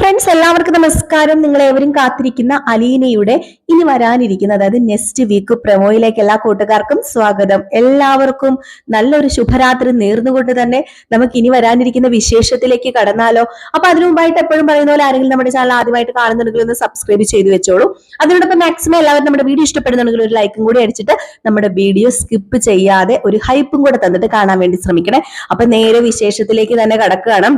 Friends എല്ലാവർക്കും നമസ്കാരം. നിങ്ങൾ ഏവരും കാത്തിരിക്കുന്ന അലീനയുടെ ഇനി വരാനിരിക്കുന്ന അതായത് നെക്സ്റ്റ് വീക്ക് പ്രമോയിലേക്ക് എല്ലാ കൂട്ടുകാർക്കും സ്വാഗതം. എല്ലാവർക്കും നല്ലൊരു ശുഭരാത്രി നേർന്നുകൊണ്ട് തന്നെ നമുക്ക് ഇനി വരാനിരിക്കുന്ന വിശേഷത്തിലേക്ക് കടന്നാലോ. അപ്പൊ അതിനു മുമ്പായിട്ട് എപ്പോഴും പറയുന്ന പോലെ ആരെങ്കിലും നമ്മുടെ ചാനൽ ആദ്യമായിട്ട് കാണുന്നുണ്ടെങ്കിൽ ഒന്ന് സബ്സ്ക്രൈബ് ചെയ്ത് വെച്ചോളൂ. അതിനോടൊപ്പം മാക്സിമം എല്ലാവരും നമ്മുടെ വീഡിയോ ഇഷ്ടപ്പെടുന്നുണ്ടെങ്കിൽ ഒരു ലൈക്കും കൂടി അടിച്ചിട്ട് നമ്മുടെ വീഡിയോ സ്കിപ്പ് ചെയ്യാതെ ഒരു ഹൈപ്പും കൂടെ തന്നിട്ട് കാണാൻ വേണ്ടി ശ്രമിക്കണേ. അപ്പൊ നേരെ വിശേഷത്തിലേക്ക് തന്നെ കടക്കുകയാണ്.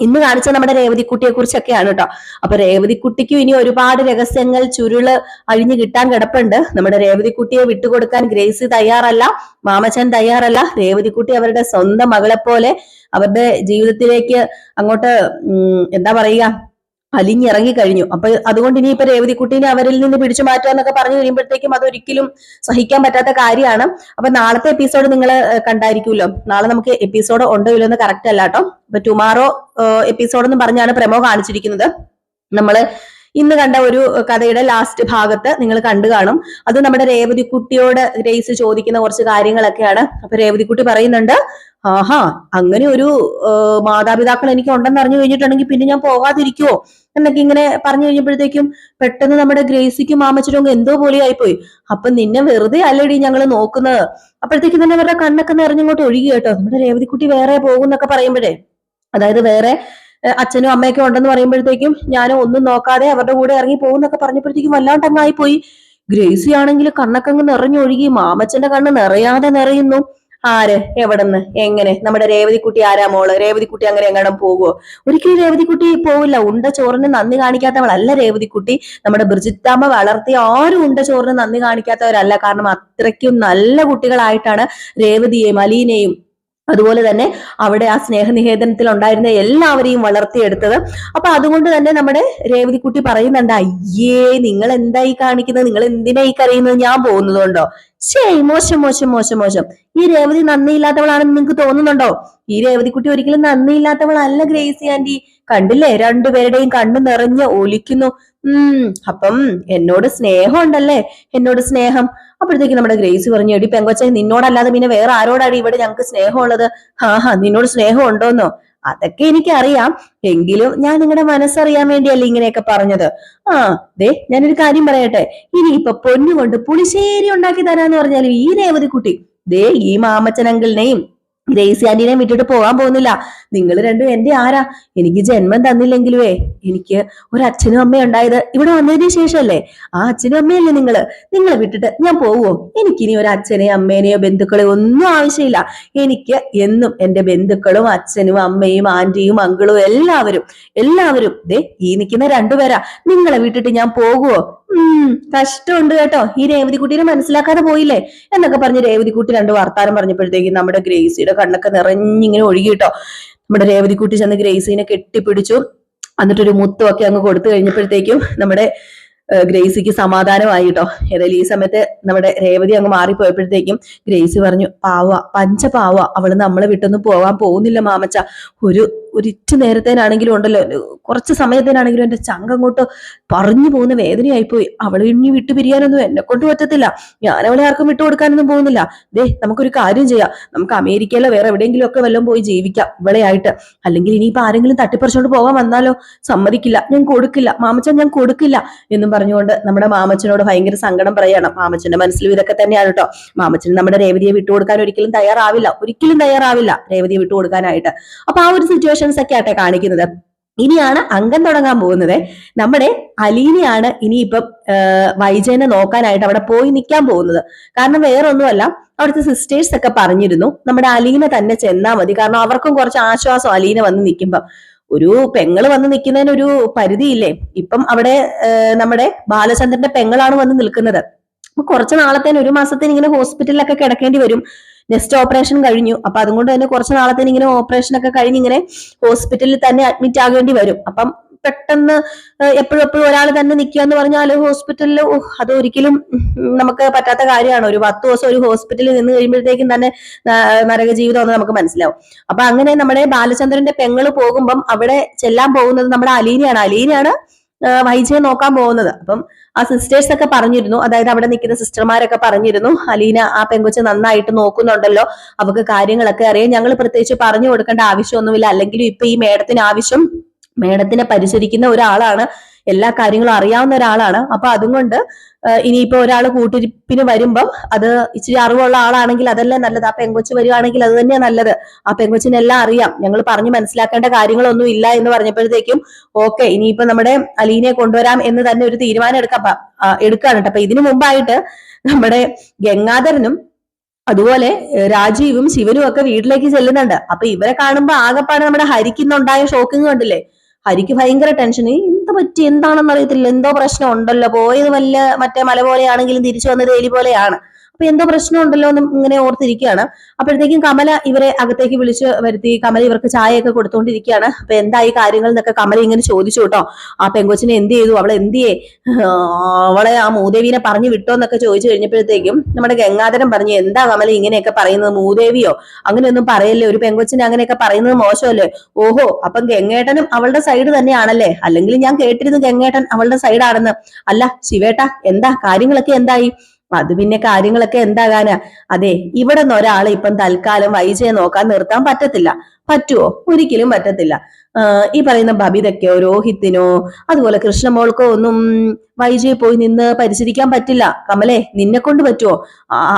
ഇന്ന് കാണിച്ച നമ്മുടെ രേവതിക്കുട്ടിയെ കുറിച്ചൊക്കെയാണ് കേട്ടോ. അപ്പൊ രേവതിക്കുട്ടിക്കും ഇനി ഒരുപാട് രഹസ്യങ്ങൾ ചുരുൾ അഴിഞ്ഞു കിട്ടാൻ കിടപ്പുണ്ട്. നമ്മുടെ രേവതിക്കുട്ടിയെ വിട്ടുകൊടുക്കാൻ ഗ്രേസ് തയ്യാറല്ല മാമച്ചൻ തയ്യാറല്ല. രേവതിക്കുട്ടി അവരുടെ സ്വന്തം മകളെ പോലെ അവരുടെ ജീവിതത്തിലേക്ക് അങ്ങോട്ട് എന്താ പറയുക അലിഞ്ഞിറങ്ങി കഴിഞ്ഞു അപ്പൊ അതുകൊണ്ട് ഇനി ഇപ്പൊ രേവതിക്കുട്ടീനെ അവരിൽ നിന്ന് പിടിച്ചു മാറ്റുക എന്നൊക്കെ പറഞ്ഞു കഴിയുമ്പോഴത്തേക്കും അതൊരിക്കലും സഹിക്കാൻ പറ്റാത്ത കാര്യമാണ്. അപ്പൊ നാളത്തെ എപ്പിസോഡ് നിങ്ങൾ കണ്ടായിരിക്കുമല്ലോ. നാളെ നമുക്ക് എപ്പിസോഡ് ഉണ്ടോ ഇല്ലോ എന്ന് കറക്റ്റ് അല്ലാട്ടോ അപ്പൊ ടുമാറോ എപ്പിസോഡ് എന്ന് പറഞ്ഞാണ് പ്രമോ കാണിച്ചിരിക്കുന്നത്. നമ്മൾ ഇന്ന് കണ്ട ഒരു കഥയുടെ ലാസ്റ്റ് ഭാഗത്ത് നിങ്ങൾ കണ്ടു കാണും. അത് നമ്മുടെ രേവതിക്കുട്ടിയോട് ഗ്രേസ് ചോദിക്കുന്ന കുറച്ച് കാര്യങ്ങളൊക്കെയാണ്. അപ്പൊ രേവതിക്കുട്ടി പറയുന്നുണ്ട് ആഹാ അങ്ങനെ ഒരു മാതാപിതാക്കൾ എനിക്ക് ഉണ്ടെന്ന് അറിഞ്ഞു കഴിഞ്ഞിട്ടുണ്ടെങ്കിൽ പിന്നെ ഞാൻ പോകാതിരിക്കുവോ? എന്നൊക്കെ ഇങ്ങനെ പറഞ്ഞു കഴിഞ്ഞപ്പോഴത്തേക്കും പെട്ടെന്ന് നമ്മുടെ ഗ്രേസിക്കും മാമച്ചനും എന്തോ പോലെയായിപ്പോയി അപ്പൊ നിന്നെ വെറുതെ അല്ലടി ഞങ്ങൾ നോക്കുന്നത്. അപ്പോഴത്തേക്കും തന്നെ അവരുടെ കണ്ണൊക്കെ നിറഞ്ഞിങ്ങോട്ട് ഒഴുകി കേട്ടോ. നമ്മുടെ രേവതിക്കുട്ടി വേറെ പോകുന്നൊക്കെ പറയുമ്പോഴേ അതായത് വേറെ അച്ഛനും അമ്മയൊക്കെ ഉണ്ടെന്ന് പറയുമ്പോഴത്തേക്കും ഞാൻ ഒന്നും നോക്കാതെ അവരുടെ കൂടെ ഇറങ്ങി പോകുന്നൊക്കെ പറഞ്ഞപ്പോഴത്തേക്കും വല്ലാണ്ട് അങ്ങായി പോയി. ഗ്രേസി ആണെങ്കിൽ കണ്ണൊക്കെ അങ്ങ് നിറഞ്ഞൊഴുകി മാമച്ചന്റെ കണ്ണ് നിറയാതെ നിറയുന്നു. ആര്? എവിടെന്ന്? എങ്ങനെ? നമ്മുടെ രേവതിക്കുട്ടി ആരാ മോൾ? രേവതിക്കുട്ടി അങ്ങനെ എങ്ങാനും പോകുവോ? ഒരിക്കലും രേവതിക്കുട്ടി പോവില്ല. ഉണ്ട ചോറിന് നന്ദി കാണിക്കാത്തവളല്ല രേവതിക്കുട്ടി. നമ്മുടെ ബ്രിജിത്താമ്മ വളർത്തിയ ആരും ഉണ്ട ചോറിന് നന്ദി കാണിക്കാത്തവരല്ല. കാരണം അത്രയ്ക്കും നല്ല കുട്ടികളായിട്ടാണ് രേവതിയെയും അലീനയും അതുപോലെ തന്നെ അവിടെ ആ സ്നേഹനികേതനത്തിൽ ഉണ്ടായിരുന്ന എല്ലാവരെയും വളർത്തിയെടുത്തത്. അപ്പൊ അതുകൊണ്ട് തന്നെ നമ്മുടെ രേവതിക്കുട്ടി പറയുന്നുണ്ട് അയ്യേ നിങ്ങൾ എന്തായി കാണിക്കുന്നത്? നിങ്ങൾ എന്തിനായി കരയുന്നത്? ഞാൻ പോകുന്നതുകൊണ്ടോ ശേ മോശം മോശം മോശം മോശം. ഈ രേവതി നന്ദിയില്ലാത്തവളാണെന്ന് നിങ്ങൾക്ക് തോന്നുന്നുണ്ടോ? ഈ രേവതിക്കുട്ടി ഒരിക്കലും നന്ദിയില്ലാത്തവളല്ല ഗ്രേസി ആന്റി. കണ്ടില്ലേ? രണ്ടുപേരുടെയും കണ്ണു നിറഞ്ഞ് ഒലിക്കുന്നു. ഉം അപ്പം എന്നോട് സ്നേഹം ഉണ്ടല്ലേ എന്നോട് സ്നേഹം. അപ്പോഴത്തേക്ക് നമ്മുടെ ഗ്രേസി പറഞ്ഞു എടി പെങ്കൊച്ച നിന്നോടല്ലാതെ പിന്നെ വേറെ ആരോടാണ് ഇവിടെ ഞങ്ങൾക്ക് സ്നേഹമുള്ളത്? ആഹാ നിന്നോട് സ്നേഹം ഉണ്ടോന്നോ അതൊക്കെ എനിക്കറിയാം. എങ്കിലും ഞാൻ നിങ്ങളുടെ മനസ്സറിയാൻ വേണ്ടിയല്ലേ ഇങ്ങനെയൊക്കെ പറഞ്ഞത്. ആ ദേ ഞാനൊരു കാര്യം പറയട്ടെ. ഇനി ഇപ്പൊ പൊന്നുകൊണ്ട് പുളിശ്ശേരി ഉണ്ടാക്കി തരാന്ന് പറഞ്ഞാലും ഈ രേവതി കുട്ടി ദേ ഈ മാമച്ചനങ്കിളിനെയും ഗ്രേസി ആന്റിനെ വിട്ടിട്ട് പോകാൻ പോകുന്നില്ല. നിങ്ങൾ രണ്ടും എന്റെ ആരാ? എനിക്ക് ജന്മം തന്നില്ലെങ്കിലുവേ എനിക്ക് ഒരു അച്ഛനും അമ്മയും ഉണ്ടായത് ഇവിടെ വന്നതിന് ശേഷമല്ലേ? ആ അച്ഛനും അമ്മയല്ലേ നിങ്ങൾ? നിങ്ങളെ വിട്ടിട്ട് ഞാൻ പോവോ എനിക്കിനി ഒരു അച്ഛനെയോ അമ്മേനെയോ ബന്ധുക്കളെയോ ഒന്നും ആവശ്യമില്ല. എനിക്ക് എന്നും എന്റെ ബന്ധുക്കളും അച്ഛനും അമ്മയും ആന്റിയും അങ്കിളും എല്ലാവരും എല്ലാവരും ദേ ഈ നിൽക്കുന്ന രണ്ടുപേരാ. നിങ്ങളെ വിട്ടിട്ട് ഞാൻ പോകുവോ? ഉം കഷ്ടമുണ്ട് കേട്ടോ. ഈ രേവതിക്കുട്ടീനെ മനസ്സിലാക്കാതെ പോയില്ലേ? എന്നൊക്കെ പറഞ്ഞ് രേവതിക്കുട്ടി രണ്ട് വർത്താനം പറഞ്ഞപ്പോഴത്തേക്കും നമ്മുടെ ഗ്രേസിയുടെ കണ്ണൊക്കെ നിറഞ്ഞിങ്ങനെ ഒഴുകിട്ടോ. നമ്മുടെ രേവതിക്കുട്ടി ചെന്ന് ഗ്രേസിനെ കെട്ടിപ്പിടിച്ചു. എന്നിട്ടൊരു മുത്തുമൊക്കെ അങ്ങ് കൊടുത്തു കഴിഞ്ഞപ്പോഴത്തേക്കും നമ്മുടെ ഗ്രേസിക്ക് സമാധാനമായി കേട്ടോ ഏതായാലും ഈ സമയത്ത് നമ്മുടെ രേവതി അങ്ങ് മാറിപ്പോയപ്പോഴത്തേക്കും ഗ്രേസി പറഞ്ഞു പാവ പഞ്ച പാവ അവൾ നമ്മളെ വിട്ടൊന്നും പോവാൻ പോകുന്നില്ല മാമച്ച. ഒരു ഒരിറ്റു നേരത്തേനാണെങ്കിലും ഉണ്ടല്ലോ. കുറച്ച് സമയത്തേനാണെങ്കിലും എന്റെ ചങ്ക അങ്ങോട്ട് പറഞ്ഞു പോകുന്ന വേദനയായിപ്പോയി. അവളെ ഇനി വിട്ടു പിരിയാനൊന്നും എന്നെ കൊണ്ട് പറ്റത്തില്ല. ഞാൻ അവളെ ആർക്കും വിട്ടു കൊടുക്കാനൊന്നും പോകുന്നില്ല. ദേ നമുക്കൊരു കാര്യം ചെയ്യാം. നമുക്ക് അമേരിക്കയിലോ വേറെ എവിടെയെങ്കിലും ഒക്കെ വല്ലതും പോയി ജീവിക്കാം ഇവളെ ആയിട്ട് അല്ലെങ്കിൽ ഇനിയിപ്പോ ആരെങ്കിലും തട്ടിപ്പറിച്ചോണ്ട് പോകാൻ വന്നാലോ? സമ്മതിക്കില്ല. ഞാൻ കൊടുക്കില്ല. മാമച്ചൻ ഞാൻ കൊടുക്കില്ല എന്നും പറഞ്ഞുകൊണ്ട് നമ്മുടെ മാമച്ചനോട് ഭയങ്കര സങ്കടം പറയണം മാമച്ചന്റെ മനസ്സിലും ഇതൊക്കെ തന്നെയാണ് കേട്ടോ. മാമച്ചൻ നമ്മുടെ രേവതിയെ വിട്ടുകൊടുക്കാൻ ഒരിക്കലും തയ്യാറാവില്ല. ഒരിക്കലും തയ്യാറാവില്ല രേവതിയെ വിട്ടുകൊടുക്കാനായിട്ട് അപ്പൊ ആ ഒരു സിറ്റുവേഷൻസ് ഒക്കെ ആട്ടെ കാണിക്കുന്നത്. ഇനിയാണ് അംഗം തുടങ്ങാൻ പോകുന്നത്. നമ്മുടെ അലീനയാണ് ഇനിയിപ്പം വൈജയനെ നോക്കാനായിട്ട് അവിടെ പോയി നിൽക്കാൻ പോകുന്നത്. കാരണം വേറെ ഒന്നുമല്ല അവിടുത്തെ സിസ്റ്റേഴ്സ് ഒക്കെ പറഞ്ഞിരുന്നു നമ്മുടെ അലീന തന്നെ ചെന്നാൽ മതി. കാരണം അവർക്കും കുറച്ച് ആശ്വാസം അലീന വന്ന് നിൽക്കുമ്പം. ഒരു പെങ്ങൾ വന്ന് നിൽക്കുന്നതിന് ഒരു പരിധിയില്ലേ? ഇപ്പം അവിടെ നമ്മുടെ ബാലചന്ദ്രന്റെ പെങ്ങളാണ് വന്ന് നിൽക്കുന്നത്. കുറച്ച് നാളത്തേന് ഒരു മാസത്തേന് ഇങ്ങനെ ഹോസ്പിറ്റലിലൊക്കെ കിടക്കേണ്ടി വരും. നെക്സ്റ്റ് ഓപ്പറേഷൻ കഴിഞ്ഞു. അപ്പൊ അതുകൊണ്ട് തന്നെ കുറച്ച് നാളത്തേന് ഇങ്ങനെ ഓപ്പറേഷൻ ഒക്കെ കഴിഞ്ഞ് ഇങ്ങനെ ഹോസ്പിറ്റലിൽ തന്നെ അഡ്മിറ്റ് ആകേണ്ടി വരും. അപ്പം പെട്ടെന്ന് എപ്പോഴും എപ്പോഴും ഒരാൾ തന്നെ നിൽക്കുക എന്ന് പറഞ്ഞാൽ ഹോസ്പിറ്റലിൽ അത് ഒരിക്കലും നമുക്ക് പറ്റാത്ത കാര്യമാണ്. ഒരു പത്ത് ദിവസം ഒരു ഹോസ്പിറ്റലിൽ നിന്ന് കഴിയുമ്പോഴത്തേക്കും തന്നെ നരക ജീവിതം എന്ന് നമുക്ക് മനസ്സിലാവും. അപ്പൊ അങ്ങനെ നമ്മുടെ ബാലചന്ദ്രന്റെ പെങ്ങൾ പോകുമ്പം അവിടെ ചെല്ലാൻ പോകുന്നത് നമ്മുടെ അലീനയാണ്. അലീനയാണ് വൈജയെ നോക്കാൻ പോകുന്നത്. അപ്പം ആ സിസ്റ്റേഴ്സ് ഒക്കെ പറഞ്ഞിരുന്നു. അതായത് അവിടെ നിൽക്കുന്ന സിസ്റ്റർമാരൊക്കെ പറഞ്ഞിരുന്നു അലീന ആ പെങ്കൊച്ച് നന്നായിട്ട് നോക്കുന്നുണ്ടല്ലോ. അവർക്ക് കാര്യങ്ങളൊക്കെ അറിയാം. ഞങ്ങൾ പ്രത്യേകിച്ച് പറഞ്ഞു കൊടുക്കേണ്ട ആവശ്യമൊന്നുമില്ല. അല്ലെങ്കിലും ഇപ്പൊ ഈ മേഡത്തിന് ആവശ്യം മേഡത്തിനെ പരിചരിക്കുന്ന ഒരാളാണ് എല്ലാ കാര്യങ്ങളും അറിയാവുന്ന ഒരാളാണ്. അപ്പൊ അതുകൊണ്ട് ഇനിയിപ്പോ ഒരാൾ കൂട്ടിരിപ്പിന് വരുമ്പം അത് ഇച്ചിരി അറിവുള്ള ആളാണെങ്കിൽ അതല്ലേ നല്ലത്. ആ പെങ്കൊച്ച് വരികയാണെങ്കിൽ അത് തന്നെയാ നല്ലത്. ആ പെങ്കൊച്ചിനെല്ലാം അറിയാം. ഞങ്ങൾ പറഞ്ഞു മനസ്സിലാക്കേണ്ട കാര്യങ്ങളൊന്നും ഇല്ല എന്ന് പറഞ്ഞപ്പോഴത്തേക്കും ഓക്കെ ഇനിയിപ്പോ നമ്മുടെ അലീനെ കൊണ്ടുവരാം എന്ന് തന്നെ ഒരു തീരുമാനം എടുക്കാം എടുക്കാണ് കേട്ടോ. അപ്പൊ ഇതിനു മുമ്പായിട്ട് നമ്മുടെ ഗംഗാധരനും അതുപോലെ രാജീവും ശിവനും ഒക്കെ വീട്ടിലേക്ക് ചെല്ലുന്നുണ്ട്. അപ്പൊ ഇവരെ കാണുമ്പോ ആകെപ്പാടെ നമ്മുടെ ഹരിക്കുന്നുണ്ടായ ഷോക്കിങ് കണ്ടില്ലേ? ഹരിക്ക് ഭയങ്കര ടെൻഷൻ എന്ത് പറ്റി? എന്താണെന്ന് അറിയത്തില്ല എന്തോ പ്രശ്നം ഉണ്ടല്ലോ. പോയത് വല്ല മറ്റേ മല പോലെയാണെങ്കിലും തിരിച്ചു വന്നത് എലി പോലെയാണ്. അപ്പൊ എന്തോ പ്രശ്നമുണ്ടല്ലോ എന്ന് ഇങ്ങനെ ഓർത്തിരിക്കുകയാണ്. അപ്പോഴത്തേക്കും കമല ഇവരെ അകത്തേക്ക് വിളിച്ച് വരുത്തി. കമല ഇവർക്ക് ചായയൊക്കെ കൊടുത്തുകൊണ്ടിരിക്കുകയാണ് അപ്പൊ എന്തായി കാര്യങ്ങൾ എന്നൊക്കെ കമല ഇങ്ങനെ ചോദിച്ചു കേട്ടോ. ആ പെങ്കൊച്ചിനെ എന്ത് ചെയ്തു? അവളെ എന്ത് ചെയ്യേ? അവളെ ആ മൂദേവിനെ പറഞ്ഞു വിട്ടോ എന്നൊക്കെ ചോദിച്ചു കഴിഞ്ഞപ്പോഴത്തേക്കും നമ്മുടെ ഗംഗാധരൻ പറഞ്ഞു എന്താ കമല ഇങ്ങനെയൊക്കെ പറയുന്നത്? മൂദേവിയോ? അങ്ങനെയൊന്നും പറയല്ലേ? ഒരു പെങ്കൊച്ചിനെ അങ്ങനെയൊക്കെ പറയുന്നത് മോശമല്ലേ? ഓഹോ അപ്പം ഗംഗേട്ടനും അവളുടെ സൈഡ് തന്നെയാണല്ലേ? അല്ലെങ്കിൽ ഞാൻ കേട്ടിരുന്നു ഗംഗേട്ടൻ അവളുടെ സൈഡാണെന്ന് അല്ല ശിവേട്ട എന്താ? കാര്യങ്ങളൊക്കെ എന്തായി? അത് പിന്നെ കാര്യങ്ങളൊക്കെ എന്താകാനാ? അതെ ഇവിടെ നിന്ന് ഒരാളെ ഇപ്പം തൽക്കാലം വൈജയെ നോക്കാൻ നിർത്താൻ പറ്റത്തില്ല. പറ്റുവോ? ഒരിക്കലും പറ്റത്തില്ല. ഈ പറയുന്ന ബബിതയ്ക്കോ രോഹിത്തിനോ അതുപോലെ കൃഷ്ണമോൾക്കോ ഒന്നും വൈജയെ പോയി നിന്ന് പരിചരിക്കാൻ പറ്റില്ല. കമലേ നിന്നെ കൊണ്ട് പറ്റുമോ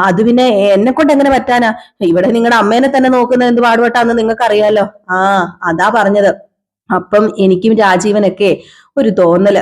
അത് പിന്നെ എന്നെ കൊണ്ട് എങ്ങനെ പറ്റാനാ? ഇവിടെ നിങ്ങളുടെ അമ്മേനെ തന്നെ നോക്കുന്നത് എന്ത് പാടുപെട്ടാന്ന് നിങ്ങൾക്ക് അറിയാലോ ആ അതാ പറഞ്ഞത്. അപ്പം എനിക്കും രാജീവനൊക്കെ ഒരു തോന്നൽ.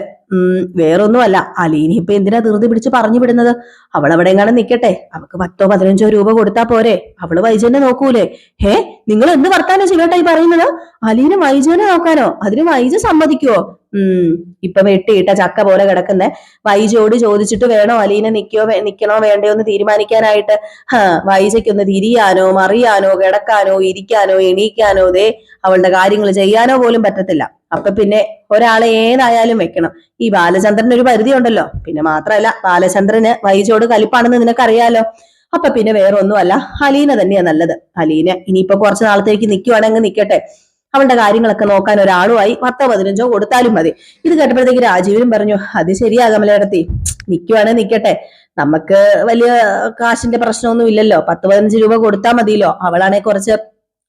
വേറൊന്നുമല്ല. അലീനി ഇപ്പൊ എന്തിനാ ധൃതി പിടിച്ച് പറഞ്ഞു വിടുന്നത്? അവൾ അവിടെ എങ്ങാനും നിക്കട്ടെ. അവൾക്ക് പത്തോ പതിനഞ്ചോ രൂപ കൊടുത്താ പോരെ. അവൾ വൈജനെ നോക്കൂലേ. ഹേ നിങ്ങൾ എന്ത് വർത്താനോ ചെയ്യട്ടായി പറയുന്നത്? അലീന വൈജനെ നോക്കാനോ? അതിന് വൈജ സമ്മതിക്കുവോ? ഉം ഇപ്പൊ വെട്ടിയിട്ട ചക്ക പോലെ കിടക്കുന്ന. വൈജയോട് ചോദിച്ചിട്ട് വേണോ അലീനെ നിക്കോ നിക്കണോ വേണ്ടയോ എന്ന് തീരുമാനിക്കാനായിട്ട്? ഹാ വൈജയ്ക്കൊന്ന് തിരിയാനോ മറിയാനോ കിടക്കാനോ ഇരിക്കാനോ എണീക്കാനോ ദേ അവളുടെ കാര്യങ്ങൾ ചെയ്യാനോ പോലും പറ്റത്തില്ല. അപ്പൊ പിന്നെ ഒരാളെ ഏതായാലും വെക്കണം. ഈ ബാലചന്ദ്രന് ഒരു പരിധി ഉണ്ടല്ലോ പിന്നെ മാത്രമല്ല ബാലചന്ദ്രന് വൈജോട് കലിപ്പാണെന്ന് നിനക്കറിയാലോ. അപ്പൊ പിന്നെ വേറെ ഒന്നുമല്ല അലീന തന്നെയാ നല്ലത്. അലീന ഇനിയിപ്പോ കുറച്ച് നാളത്തേക്ക് നിൽക്കുവാണെങ്കിൽ നിൽക്കട്ടെ അവളുടെ കാര്യങ്ങളൊക്കെ നോക്കാൻ ഒരാളുമായി പത്തോ പതിനഞ്ചോ കൊടുത്താലും മതി. ഇത് കേട്ടപ്പോഴത്തേക്ക് രാജീവനും പറഞ്ഞു അത് ശരിയാ കമലയിടത്തി നിൽക്കുവാണെങ്കിൽ നിൽക്കട്ടെ നമുക്ക് വലിയ കാശിന്റെ പ്രശ്നമൊന്നും ഇല്ലല്ലോ. പത്ത് പതിനഞ്ച് രൂപ കൊടുത്താൽ മതിയല്ലോ. അവളാണെ കുറച്ച്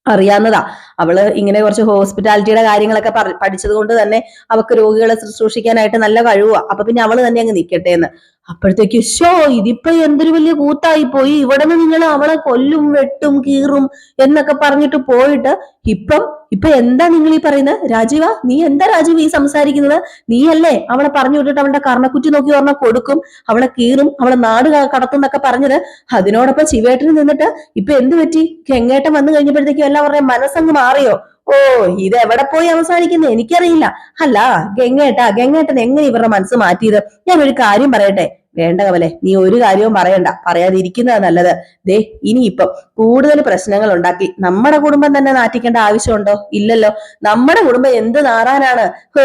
അറിയാവുന്നതാ. അവൾ ഇങ്ങനെ കുറച്ച് ഹോസ്പിറ്റാലിറ്റിയുടെ കാര്യങ്ങളൊക്കെ പഠിച്ചത് കൊണ്ട് തന്നെ അവക്ക് രോഗികളെ ശുശ്രൂഷിക്കാനായിട്ട് നല്ല കഴിവാ അപ്പൊ പിന്നെ അവൾ തന്നെ അങ്ങ് നിക്കട്ടെ എന്ന്. അപ്പോഴത്തേക്ക് ഷോ ഇതിപ്പോ എന്തൊരു വലിയ കൂത്തായി പോയി ഇവിടെ നിന്ന് നിങ്ങൾ അവളെ കൊല്ലും വെട്ടും കീറും എന്നൊക്കെ പറഞ്ഞിട്ട് പോയിട്ട് ഇപ്പം ഇപ്പൊ എന്താ നിങ്ങൾ ഈ പറയുന്നത്? രാജീവ നീ എന്താ രാജീവ് ഈ സംസാരിക്കുന്നത്? നീയല്ലേ അവളെ പറഞ്ഞു വിട്ടിട്ട് അവളുടെ കർണക്കുറ്റി നോക്കി പറഞ്ഞാൽ കൊടുക്കും അവളെ കീറും അവളെ നാട് കടത്തും എന്നൊക്കെ പറഞ്ഞത്. അതിനോടൊപ്പം ശിവേട്ടന് നിന്നിട്ട് ഇപ്പൊ എന്ത് പറ്റി? കെങ്ങേട്ടൻ വന്നു കഴിഞ്ഞപ്പോഴത്തേക്കും എല്ലാവരുടെയും മനസ്സങ്ങ് മാറിയോ? ഓ ഇത് എവിടെ പോയി അവസാനിക്കുന്നത് എനിക്കറിയില്ല. അല്ല ഗംഗേട്ടാ ഗംഗേട്ടൻ എങ്ങനെ ഇവരുടെ മനസ്സ് മാറ്റിയത്? ഞാൻ ഒരു കാര്യം പറയട്ടെ. വേണ്ട കവലെ നീ ഒരു കാര്യവും പറയണ്ട. പറയാതിരിക്കുന്നത് നല്ലത്. ദേ ഇനിയിപ്പം കൂടുതൽ പ്രശ്നങ്ങൾ ഉണ്ടാക്കി നമ്മുടെ കുടുംബം തന്നെ നാറ്റിക്കേണ്ട ആവശ്യമുണ്ടോ? ഇല്ലല്ലോ. നമ്മുടെ കുടുംബം എന്ത് നാറാനാണ്? ഹോ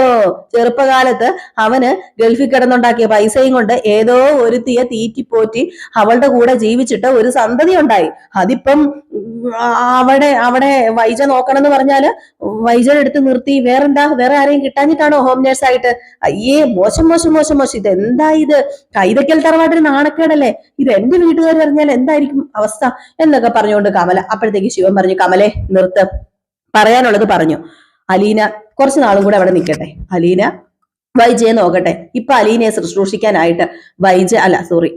ചെറുപ്പകാലത്ത് അവന് ഗൾഫിൽ കിടന്നുണ്ടാക്കിയ പൈസയും കൊണ്ട് ഏതോ ഒരുത്തിയെ തീറ്റിപ്പോറ്റി അവളുടെ കൂടെ ജീവിച്ചിട്ട് ഒരു സന്തതി ഉണ്ടായി. അതിപ്പം അവിടെ അവിടെ വൈജ നോക്കണം എന്ന് പറഞ്ഞാൽ വൈജ എടുത്ത് നിർത്തി വേറെന്താ? വേറെ ആരെയും കിട്ടാഞ്ഞിട്ടാണോ ഹോം നേഴ്സ് ആയിട്ട് അയ്യേ മോശം മോശം മോശം മോശം. ഇത്? എന്താ ഇത് തറവാട്ടിൽ നാണക്കേടല്ലേ? ഇത് എന്റെ വീട്ടുകാർ അറിഞ്ഞാൽ എന്തായിരിക്കും അവസ്ഥ എന്നൊക്കെ പറഞ്ഞുകൊണ്ട് കമല അപ്പോഴത്തേക്ക് ശിവൻ പറഞ്ഞു കമലെ നിർത്ത്. പറയാനുള്ളത് പറഞ്ഞു. അലീന കുറച്ച് നാളും കൂടെ അവിടെ നിൽക്കട്ടെ. അലീന വൈജയെ നോക്കട്ടെ. ഇപ്പൊ അലീനയെ ശുശ്രൂഷിക്കാനായിട്ട് വൈജ അല്ല സോറി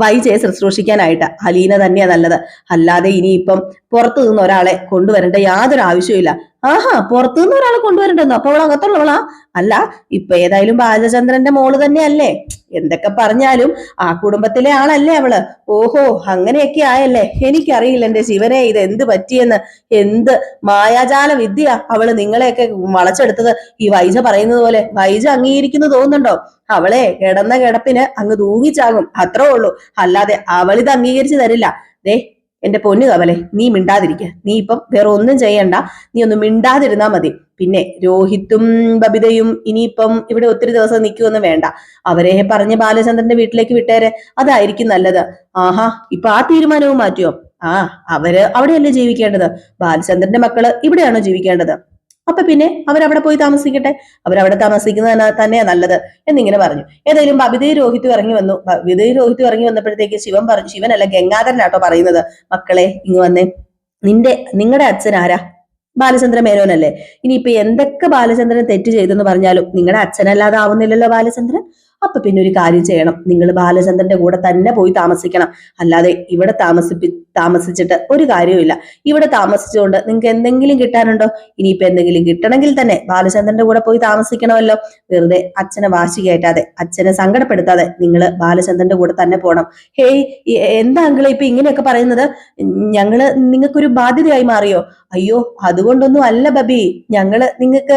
വൈജയെ ശുശ്രൂഷിക്കാനായിട്ട്. ഹലീന തന്നെയാ നല്ലത്. അല്ലാതെ ഇനിയിപ്പം പുറത്തു നിന്ന് ഒരാളെ കൊണ്ടുവരേണ്ട യാതൊരു ആവശ്യമില്ല ആഹാ പുറത്തു നിന്ന് ഒരാളെ കൊണ്ടുവരണ്ടെന്നോ? അപ്പൊ അവൾ അകത്തുള്ളവളാ? അല്ല ഇപ്പൊ ഏതായാലും ബാലചന്ദ്രന്റെ മോൾ തന്നെയല്ലേ? എന്തൊക്കെ പറഞ്ഞാലും ആ കുടുംബത്തിലെ ആളല്ലേ അവൾ? ഓഹോ അങ്ങനെയൊക്കെ ആയല്ലേ? എനിക്കറിയില്ല എന്റെ ശിവനെ ഇത് എന്ത് പറ്റിയെന്ന്? എന്ത് മായാജാല വിദ്യ അവൾ നിങ്ങളെയൊക്കെ വളച്ചെടുത്തത്? ഈ വൈജ പറയുന്നത് പോലെ വൈജ അംഗീകരിക്കുന്നു തോന്നുന്നുണ്ടോ? അവളെ കിടന്ന കിടപ്പിന് അങ്ങ് തൂങ്ങിച്ചാകും. അത്രേ ഉള്ളൂ. അല്ലാതെ അവളിത് അംഗീകരിച്ചു തരില്ല. ദേ എന്റെ പൊന്നു കവലെ നീ മിണ്ടാതിരിക്ക. നീ ഇപ്പം വേറെ ഒന്നും ചെയ്യണ്ട. നീ ഒന്ന് മിണ്ടാതിരുന്നാ മതി. പിന്നെ രോഹിത്തും ബബിതയും ഇനിയിപ്പം ഇവിടെ ഒത്തിരി ദിവസം നിൽക്കുമെന്ന് വേണ്ട. അവരെ പറഞ്ഞ് ബാലചന്ദ്രന്റെ വീട്ടിലേക്ക് വിട്ടേരെ. അതായിരിക്കും നല്ലത്. ആഹാ ഇപ്പൊ ആ തീരുമാനവും മാറ്റിയോ? ആ അവർ അവിടെയല്ലേ ജീവിക്കേണ്ടത്? ബാലചന്ദ്രന്റെ മക്കൾ ഇവിടെയാണോ ജീവിക്കേണ്ടത്? അപ്പൊ പിന്നെ അവരവിടെ പോയി താമസിക്കട്ടെ? അവരവിടെ താമസിക്കുന്നത് തന്നെയാ നല്ലത് എന്നിങ്ങനെ പറഞ്ഞു. ഏതായാലും ബബിതയും രോഹിത്തും ഇറങ്ങി വന്നു. ബബിതയും രോഹിത്തും ഇറങ്ങി വന്നപ്പോഴത്തേക്ക് ശിവൻ പറഞ്ഞു ശിവനല്ല ഗംഗാധരനാട്ടോ പറയുന്നത്. മക്കളെ ഇങ്ങ് വന്നേ. നിന്റെ നിങ്ങളുടെ അച്ഛൻ ആരാ? ബാലചന്ദ്ര മേനോനല്ലേ. ഇനിയിപ്പൊ എന്തൊക്കെ ബാലചന്ദ്രൻ തെറ്റ് ചെയ്തെന്ന് പറഞ്ഞാലും നിങ്ങളുടെ അച്ഛനല്ലാതെ ആവുന്നില്ലല്ലോ ബാലചന്ദ്രൻ. അപ്പൊ പിന്നെ ഒരു കാര്യം ചെയ്യണം. നിങ്ങൾ ബാലചന്ദ്രന്റെ കൂടെ തന്നെ പോയി താമസിക്കണം. അല്ലാതെ ഇവിടെ താമസിപ്പി താമസിച്ചിട്ട് ഒരു കാര്യവുമില്ല. ഇവിടെ താമസിച്ചുകൊണ്ട് നിങ്ങൾക്ക് എന്തെങ്കിലും കിട്ടാനുണ്ടോ? ഇനിയിപ്പോ എന്തെങ്കിലും കിട്ടണമെങ്കിൽ തന്നെ ബാലചന്ദ്രന്റെ കൂടെ പോയി താമസിക്കണമല്ലോ. വെറുതെ അച്ഛനെ വാശി കയറ്റാതെ അച്ഛനെ സങ്കടപ്പെടുത്താതെ നിങ്ങൾ ബാലചന്ദ്രന്റെ കൂടെ തന്നെ പോകണം ഹേയ് എന്താ അങ്കിളെ ഇപ്പൊ ഇങ്ങനെയൊക്കെ പറയുന്നത്? ഞങ്ങൾ നിങ്ങൾക്കൊരു ബാധ്യതയായി മാറിയോ? അയ്യോ അതുകൊണ്ടൊന്നും അല്ല ബബി. ഞങ്ങൾ നിങ്ങൾക്ക്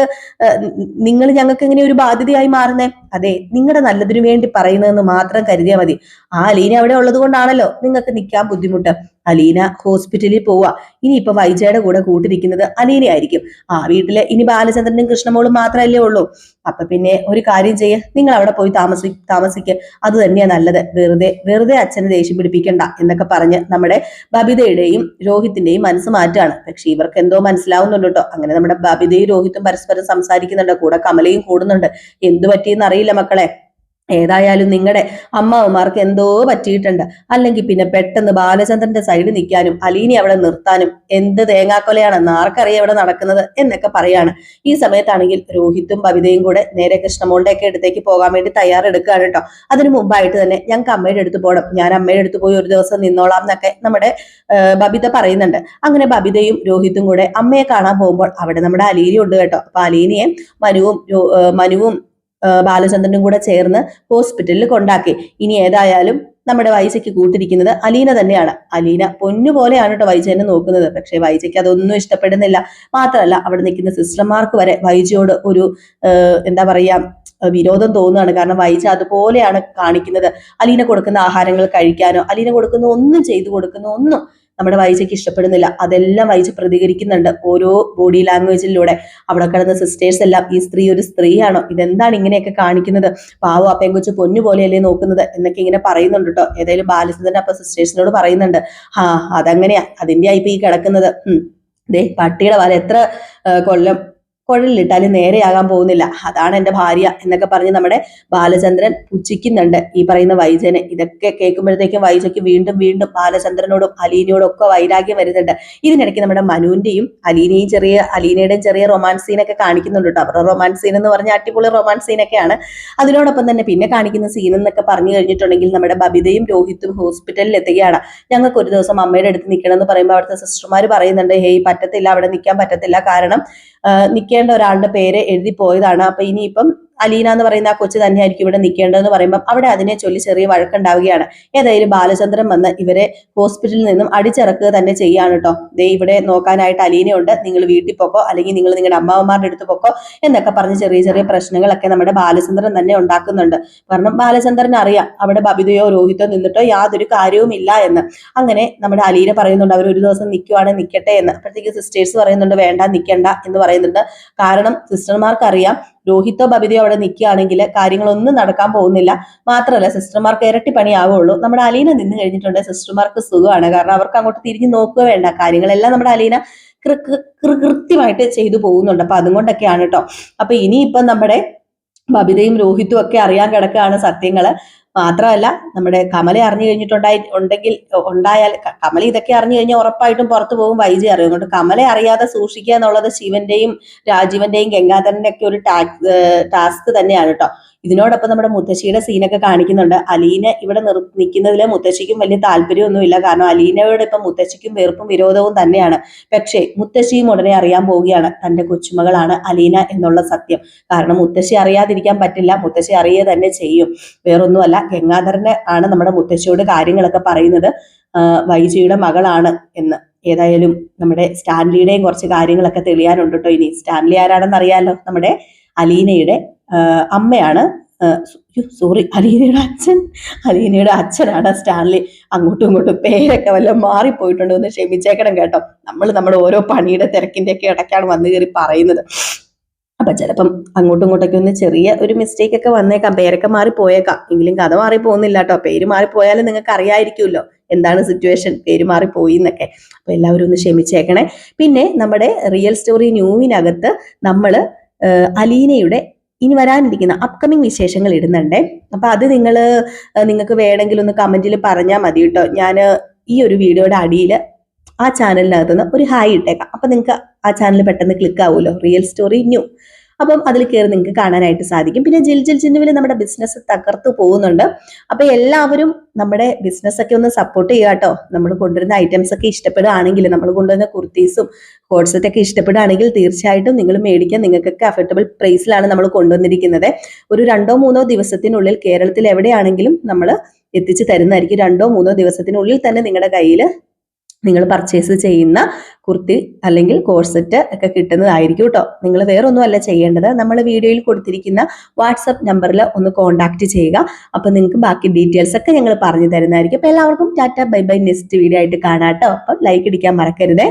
നിങ്ങൾ ഞങ്ങൾക്ക് ഇങ്ങനെ ഒരു ബാധ്യതയായി മാറുന്നേ? അതെ നിങ്ങളുടെ നല്ലതിനു വേണ്ടി പറയുന്നതെന്ന് മാത്രം കരുതിയാൽ മതി. ആ അലീന അവിടെ ഉള്ളത് കൊണ്ടാണല്ലോ നിങ്ങൾക്ക് നിൽക്കാൻ ബുദ്ധിമുട്ട്. അലീന ഹോസ്പിറ്റലിൽ പോവാ ഇനിയിപ്പൊ വൈജയുടെ കൂടെ കൂട്ടിരിക്കുന്നത് അലീനയായിരിക്കും. ആ വീട്ടിലെ ഇനി ബാലചന്ദ്രനും കൃഷ്ണമോളും മാത്രമല്ലേ ഉള്ളൂ. അപ്പൊ പിന്നെ ഒരു കാര്യം ചെയ്യ. നിങ്ങൾ അവിടെ പോയി താമസി താമസിക്കുക അത് തന്നെയാ നല്ലത്. വെറുതെ വെറുതെ അച്ഛനെ ദേഷ്യം പിടിപ്പിക്കണ്ട എന്നൊക്കെ പറഞ്ഞ് നമ്മുടെ ബബിതയുടെയും രോഹിത്തിന്റെയും മനസ്സ് മാറ്റാണ്. പക്ഷെ ഇവർക്ക് എന്തോ മനസ്സിലാവുന്നുണ്ട് കേട്ടോ. അങ്ങനെ നമ്മുടെ ബബിതയും രോഹിത്തും പരസ്പരം സംസാരിക്കുന്നുണ്ട്. കൂടെ കമലയും കൂടുന്നുണ്ട്. എന്തു പറ്റിയെന്ന് അറിയില്ല മക്കളെ. ഏതായാലും നിങ്ങളുടെ അമ്മാവന്മാർക്ക് എന്തോ പറ്റിയിട്ടുണ്ട്. അല്ലെങ്കിൽ പിന്നെ പെട്ടെന്ന് ബാലചന്ദ്രന്റെ സൈഡിൽ നിൽക്കാനും അലീനി അവിടെ നിർത്താനും എന്ത് തേങ്ങാക്കൊലയാണെന്ന് ആർക്കറിയാം ഇവിടെ നടക്കുന്നത് എന്നൊക്കെ പറയാണ്. ഈ സമയത്താണെങ്കിൽ രോഹിത്തും ബബിതയും കൂടെ നേരെ കൃഷ്ണമോളുടെ ഒക്കെ അടുത്തേക്ക് പോകാൻ വേണ്ടി തയ്യാറെടുക്കുകയാണ് കേട്ടോ. അതിനു മുമ്പായിട്ട് തന്നെ ഞങ്ങൾക്ക് അമ്മയുടെ അടുത്ത് പോകണം ഞാൻ അമ്മയുടെ അടുത്ത് പോയി ഒരു ദിവസം നിന്നോളാം എന്നൊക്കെ നമ്മുടെ ബബിത പറയുന്നുണ്ട്. അങ്ങനെ ബബിതയും രോഹിത്തും കൂടെ അമ്മയെ കാണാൻ പോകുമ്പോൾ അവിടെ നമ്മുടെ അലീനി ഉണ്ട് കേട്ടോ. അപ്പൊ അലീനിയെ മനുവും മനുവും ബാലചന്ദ്രനും കൂടെ ചേർന്ന് ഹോസ്പിറ്റലിൽ കൊണ്ടാക്കി. ഇനി ഏതായാലും നമ്മുടെ വൈജയ്ക്ക് കൂട്ടിരിക്കുന്നത് അലീന തന്നെയാണ്. അലീന പൊന്നു പോലെയാണ് കേട്ടോ വൈജയനെ നോക്കുന്നത്. പക്ഷേ വൈജയ്ക്ക് അതൊന്നും ഇഷ്ടപ്പെടുന്നില്ല. മാത്രമല്ല അവിടെ നിൽക്കുന്ന സിസ്റ്റർമാർക്ക് വരെ വൈജയോട് ഒരു എന്താ പറയാ വിരോധം തോന്നുകയാണ്. കാരണം വൈജ അതുപോലെയാണ് കാണിക്കുന്നത്. അലീന കൊടുക്കുന്ന ആഹാരങ്ങൾ കഴിക്കാനോ അലീന കൊടുക്കുന്ന ഒന്നും ചെയ്തു കൊടുക്കുന്ന ഒന്നും നമ്മുടെ വൈജയ്ക്ക് ഇഷ്ടപ്പെടുന്നില്ല. അതെല്ലാം വൈജ പ്രതികരിക്കുന്നുണ്ട് ഓരോ ബോഡി ലാംഗ്വേജിലൂടെ അവിടെ കിടന്ന സിസ്റ്റേഴ്സ് എല്ലാം ഈ സ്ത്രീ ഒരു സ്ത്രീയാണോ? ഇതെന്താണ് ഇങ്ങനെയൊക്കെ കാണിക്കുന്നത്? പാവോ ആ പെങ്കൊച്ചു പൊന്നു പോലെയല്ലേ നോക്കുന്നത്? എന്നൊക്കെ ഇങ്ങനെ പറയുന്നുണ്ട് കേട്ടോ. ഏതായാലും ബാലസുന്ദരൻ അപ്പൊ സിസ്റ്റേഴ്സിനോട് പറയുന്നുണ്ട്. ആ അതങ്ങനെയാ. അതിന്റെ ഇപ്പൊ ഈ കിടക്കുന്നത്. ദേ പട്ടിയുടെ വാല എത്ര കൊല്ലം കുഴലിലിട്ടാലും നേരെയാകാൻ പോകുന്നില്ല. അതാണ് എന്റെ ഭാര്യ എന്നൊക്കെ പറഞ്ഞ് നമ്മുടെ ബാലചന്ദ്രൻ പുച്ഛിക്കുന്നുണ്ട്. ഈ പറയുന്ന വൈജനെ ഇതൊക്കെ കേൾക്കുമ്പോഴത്തേക്കും വൈജയ്ക്ക് വീണ്ടും വീണ്ടും ബാലചന്ദ്രനോടും അലീനയോടും ഒക്കെ വൈരാഗ്യം വരുന്നുണ്ട്. ഇതിനിടയ്ക്ക് നമ്മുടെ മനുവിന്റെയും അലീനയും ചെറിയ അലീനയുടെയും ചെറിയ റൊമാൻസ് സീനൊക്കെ കാണിക്കുന്നുണ്ട് കേട്ടോ. അവരുടെ റൊമാൻസ് സീൻ എന്ന് പറഞ്ഞാൽ അടിപൊളി റൊമാൻസ് സീനൊക്കെയാണ് അതിനോടൊപ്പം തന്നെ പിന്നെ കാണിക്കുന്ന സീൻ എന്നൊക്കെ പറഞ്ഞു കഴിഞ്ഞിട്ടുണ്ടെങ്കിൽ നമ്മുടെ ബബിതയും രോഹിത്തും ഹോസ്പിറ്റലിൽ എത്തുകയാണ്. ഞങ്ങൾക്ക് ഒരു ദിവസം അമ്മയുടെ അടുത്ത് നിൽക്കണം എന്ന് പറയുമ്പോൾ അവിടുത്തെ സിസ്റ്റർമാർ പറയുന്നുണ്ട് ഹേയ് പറ്റത്തില്ല അവിടെ നിൽക്കാൻ പറ്റത്തില്ല. കാരണം ആ, നിൽക്കേണ്ട ഒരാളുടെ പേര് എഴുതി പോയതാണ്. അപ്പൊ ഇനിയിപ്പം അലീന എന്ന് പറയുന്ന ആ കൊച്ചു തന്നെയായിരിക്കും ഇവിടെ നിൽക്കേണ്ടതെന്ന് പറയുമ്പോൾ അവിടെ അതിനെ ചൊല്ലി ചെറിയ വഴക്കുണ്ടാവുകയാണ്. ഏതായാലും ബാലചന്ദ്രൻ വന്ന് ഇവരെ ഹോസ്പിറ്റലിൽ നിന്നും അടിച്ചിറക്കുക തന്നെ ചെയ്യാണ് കേട്ടോ ദേ ഇവിടെ നോക്കാനായിട്ട് അലീനയുണ്ട്. നിങ്ങൾ വീട്ടിൽ പോക്കോ അല്ലെങ്കിൽ നിങ്ങൾ നിങ്ങളുടെ അമ്മാവന്മാരുടെ അടുത്ത് പോക്കോ എന്നൊക്കെ പറഞ്ഞ് ചെറിയ ചെറിയ പ്രശ്നങ്ങളൊക്കെ നമ്മുടെ ബാലചന്ദ്രൻ തന്നെ ഉണ്ടാക്കുന്നുണ്ട്. കാരണം ബാലചന്ദ്രൻ അറിയാം അവിടെ ബബിതയോ രോഹിതോ നിന്നിട്ടോ യാതൊരു കാര്യവും ഇല്ല എന്ന്. അങ്ങനെ നമ്മുടെ അലീന പറയുന്നുണ്ട് അവർ ഒരു ദിവസം നിൽക്കുവാണെങ്കിൽ നിൽക്കട്ടെ എന്ന്. അപ്പോഴത്തേക്ക് സിസ്റ്റേഴ്സ് പറയുന്നുണ്ട് വേണ്ട നിൽക്കണ്ട എന്ന് പറയുന്നുണ്ട്. കാരണം സിസ്റ്റർമാർക്ക് അറിയാം രോഹിത്തോ ബബിതയോ അവിടെ നിൽക്കുകയാണെങ്കിൽ കാര്യങ്ങളൊന്നും നടക്കാൻ പോകുന്നില്ല. മാത്രമല്ല സിസ്റ്റർമാർക്ക് ഇരട്ടി പണിയാവുള്ളൂ നമ്മുടെ അലീന നിന്ന് കഴിഞ്ഞിട്ടുണ്ട്. സിസ്റ്റർമാർക്ക് സുഖമാണ്. കാരണം അവർക്ക് അങ്ങോട്ട് തിരിഞ്ഞു നോക്കുക വേണ്ട. കാര്യങ്ങളെല്ലാം നമ്മുടെ അലീന കൃത്യമായിട്ട് ചെയ്തു പോകുന്നുണ്ട്. അപ്പൊ അതുകൊണ്ടൊക്കെയാണ് കേട്ടോ അപ്പൊ ഇനിയിപ്പം നമ്മുടെ ബബിതയും രോഹിത്തും ഒക്കെ അറിയാൻ കിടക്കുകയാണ് സത്യങ്ങൾ. മാത്രമല്ല നമ്മുടെ കമല അറിഞ്ഞു കഴിഞ്ഞിട്ടുണ്ടായി ഉണ്ടെങ്കിൽ ഉണ്ടായാൽ കമല ഇതൊക്കെ അറിഞ്ഞു കഴിഞ്ഞാൽ ഉറപ്പായിട്ടും പുറത്തു പോകും വൈജി അറിയും. അതുകൊണ്ട് കമല അറിയാതെ സൂക്ഷിക്കുക എന്നുള്ളത് ശിവന്റെയും രാജീവന്റെയും ഗംഗാധരന്റെ ഒക്കെ ഒരു ടാസ്ക് തന്നെയാണ് കേട്ടോ. ഇതിനോടൊപ്പം നമ്മുടെ മുത്തശ്ശിയുടെ സീനൊക്കെ കാണിക്കുന്നുണ്ട്. അലീന ഇവിടെ നിർ നിൽക്കുന്നതിൽ മുത്തശ്ശിക്കും വലിയ താല്പര്യമൊന്നുമില്ല. കാരണം അലീനയോട് ഇപ്പം മുത്തശ്ശിക്കും വെറുപ്പും വിരോധവും തന്നെയാണ്. പക്ഷേ മുത്തശ്ശിയും ഉടനെ അറിയാൻ പോവുകയാണ് തന്റെ കൊച്ചുമകളാണ് അലീന എന്നുള്ള സത്യം. കാരണം മുത്തശ്ശി അറിയാതിരിക്കാൻ പറ്റില്ല. മുത്തശ്ശി അറിയുക തന്നെ ചെയ്യും. വേറൊന്നുമല്ല ഗംഗാധരനെ ആണ് നമ്മുടെ മുത്തശ്ശിയോട് കാര്യങ്ങളൊക്കെ പറയുന്നത്. വൈജിയുടെ മകളാണ് എന്ന്. ഏതായാലും നമ്മുടെ സ്റ്റാൻലിയുടെയും കുറച്ച് കാര്യങ്ങളൊക്കെ തെളിയാനുണ്ട് കേട്ടോ ഇനി. സ്റ്റാൻലി ആരാണെന്ന് അറിയാലോ നമ്മുടെ അലീനയുടെ? അമ്മയാണ്. സോറി അലീനയുടെ അച്ഛൻ. അലീനയുടെ അച്ഛനാണ് സ്റ്റാൻലി. അങ്ങോട്ടും ഇങ്ങോട്ടും പേരൊക്കെ വല്ല മാറിപ്പോയിട്ടുണ്ട് ഒന്ന് ക്ഷമിച്ചേക്കണം കേട്ടോ. നമ്മൾ നമ്മുടെ ഓരോ പണിയുടെ തിരക്കിന്റെ ഒക്കെ ഇടയ്ക്കാണ് വന്നു കയറി പറയുന്നത്. അപ്പൊ ചിലപ്പം അങ്ങോട്ടും ഇങ്ങോട്ടൊക്കെ ഒന്ന് ചെറിയ ഒരു മിസ്റ്റേക്ക് ഒക്കെ വന്നേക്കാം. പേരൊക്കെ മാറി പോയേക്കാം എങ്കിലും കഥ മാറി പോകുന്നില്ല കേട്ടോ. പേര് മാറി പോയാലും നിങ്ങൾക്ക് അറിയായിരിക്കുമല്ലോ എന്താണ് സിറ്റുവേഷൻ പേര് മാറി പോയി എന്നൊക്കെ. അപ്പൊ എല്ലാവരും ഒന്ന് ക്ഷമിച്ചേക്കണേ. പിന്നെ നമ്മുടെ റിയൽ സ്റ്റോറി ന്യൂവിനകത്ത് നമ്മൾ അലീനയുടെ ഇനി വരാനിരിക്കുന്ന അപ്കമിങ് വിശേഷങ്ങൾ ഇടുന്നുണ്ടേ. അപ്പൊ അത് നിങ്ങൾ നിങ്ങൾക്ക് വേണമെങ്കിൽ ഒന്ന് കമന്റിൽ പറഞ്ഞാൽ മതി കേട്ടോ. ഞാൻ ഈ ഒരു വീഡിയോയുടെ അടിയിൽ ആ ചാനലിനകത്തുനിന്ന് ഒരു ഹായ് ഇട്ടേക്കാം. അപ്പം നിങ്ങൾക്ക് ആ ചാനൽ പെട്ടെന്ന് ക്ലിക്ക് ആവുമല്ലോ. റിയൽ സ്റ്റോറി ന്യൂ അപ്പം അതിൽ കയറി നിങ്ങൾക്ക് കാണാനായിട്ട് സാധിക്കും. പിന്നെ ജിൽ ജിൽ ജിന്നുവിൽ നമ്മുടെ ബിസിനസ് തകർത്ത് പോകുന്നുണ്ട്. അപ്പൊ എല്ലാവരും നമ്മുടെ ബിസിനസ് ഒക്കെ ഒന്ന് സപ്പോർട്ട് ചെയ്യുക കേട്ടോ. നമ്മൾ കൊണ്ടുവരുന്ന ഐറ്റംസ് ഒക്കെ ഇഷ്ടപ്പെടുകയാണെങ്കിൽ നമ്മൾ കൊണ്ടുവരുന്ന കുർത്തീസും കോഡ്സെറ്റ് ഒക്കെ ഇഷ്ടപ്പെടുകയാണെങ്കിൽ തീർച്ചയായിട്ടും നിങ്ങൾ മേടിക്കാൻ നിങ്ങൾക്കൊക്കെ അഫോർഡബിൾ പ്രൈസിലാണ് നമ്മൾ കൊണ്ടുവന്നിരിക്കുന്നത്. ഒരു രണ്ടോ മൂന്നോ ദിവസത്തിനുള്ളിൽ കേരളത്തിൽ എവിടെയാണെങ്കിലും നമ്മൾ എത്തിച്ചു തരുന്നതായിരിക്കും. രണ്ടോ മൂന്നോ ദിവസത്തിനുള്ളിൽ തന്നെ നിങ്ങളുടെ കയ്യിൽ നിങ്ങൾ പർച്ചേസ് ചെയ്യുന്ന കുർത്തി അല്ലെങ്കിൽ കോഴ്സെറ്റ് ഒക്കെ കിട്ടുന്നതായിരിക്കും കേട്ടോ നിങ്ങൾ വേറൊന്നുമല്ല ചെയ്യേണ്ടത്. നമ്മൾ വീഡിയോയിൽ കൊടുത്തിരിക്കുന്ന വാട്സപ്പ് നമ്പറിൽ ഒന്ന് കോൺടാക്ട് ചെയ്യുക. അപ്പോൾ നിങ്ങൾക്ക് ബാക്കി ഡീറ്റെയിൽസ് ഒക്കെ ഞങ്ങൾ പറഞ്ഞു തരുന്നതായിരിക്കും. അപ്പോൾ എല്ലാവർക്കും tata bye bye next video ആയിട്ട് കാണാം കേട്ടോ അപ്പം ലൈക്ക് ഇടിക്കാൻ മറക്കരുതേ.